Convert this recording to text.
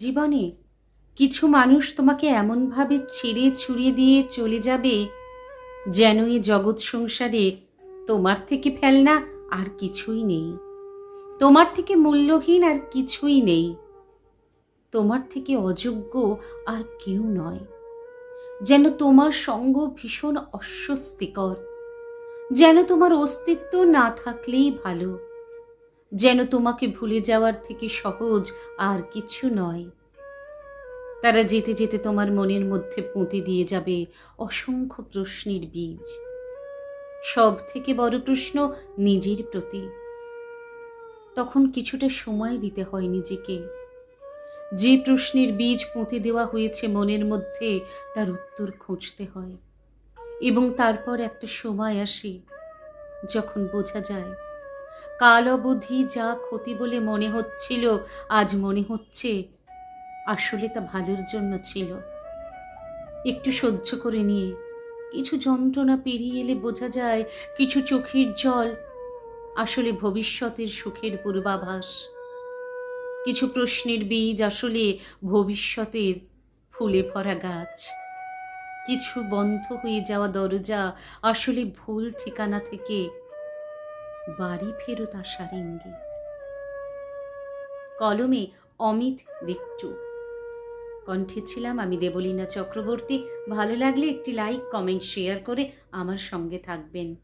জীবনে কিছু মানুষ তোমাকে এমনভাবে ছিঁড়ে ছুড়িয়ে দিয়ে চলে যাবে যেন এ জগৎ সংসারে তোমার থেকে ফেলনা আর কিছুই নেই। তোমার থেকে মূল্যহীন আর কিছুই নেই। তোমার থেকে অযোগ্য আর কেউ নয়। যেন তোমার সঙ্গ ভীষণ অস্বস্তিকর। যেন তোমার অস্তিত্ব না থাকলেই ভালো। যেন তোমাকে ভুলে যাওয়ার থেকে সহজ আর কিছু নয়। তারা যেতে যেতে তোমার মনের মধ্যে পুঁতে দিয়ে যাবে অসংখ্য প্রশ্নের বীজ। সব থেকে বড় প্রশ্ন নিজের প্রতি। তখন কিছুটা সময় দিতে হয় নিজেকে। যে প্রশ্নের বীজ পুঁতে দেওয়া হয়েছে মনের মধ্যে, তার উত্তর খুঁজতে হয়। এবং তারপর একটা সময় আসে, যখন বোঝা যায় কাল অবধি যা ক্ষতি বলে মনে হচ্ছিল, আজ মনে হচ্ছে আসলে তা ভালোর জন্য ছিল। একটু সহ্য করে নিয়ে কিছু যন্ত্রণা পেরিয়ে এলে বোঝা যায় কিছু চোখের জল আসলে ভবিষ্যতের সুখের পূর্বাভাস। কিছু প্রশ্নের বীজ আসলে ভবিষ্যতের ফুলে ভরা গাছ। কিছু বন্ধ হয়ে যাওয়া দরজা আসলে ভুল ঠিকানা থেকে বাড়ি ফেরত আসার ইঙ্গিত। কলমে অমিত দিকটু কণ্ঠে ছিলাম আমি দেবলীনা চক্রবর্তী। ভালো লাগলে একটি লাইক কমেন্ট শেয়ার করে আমার সঙ্গে থাকবেন।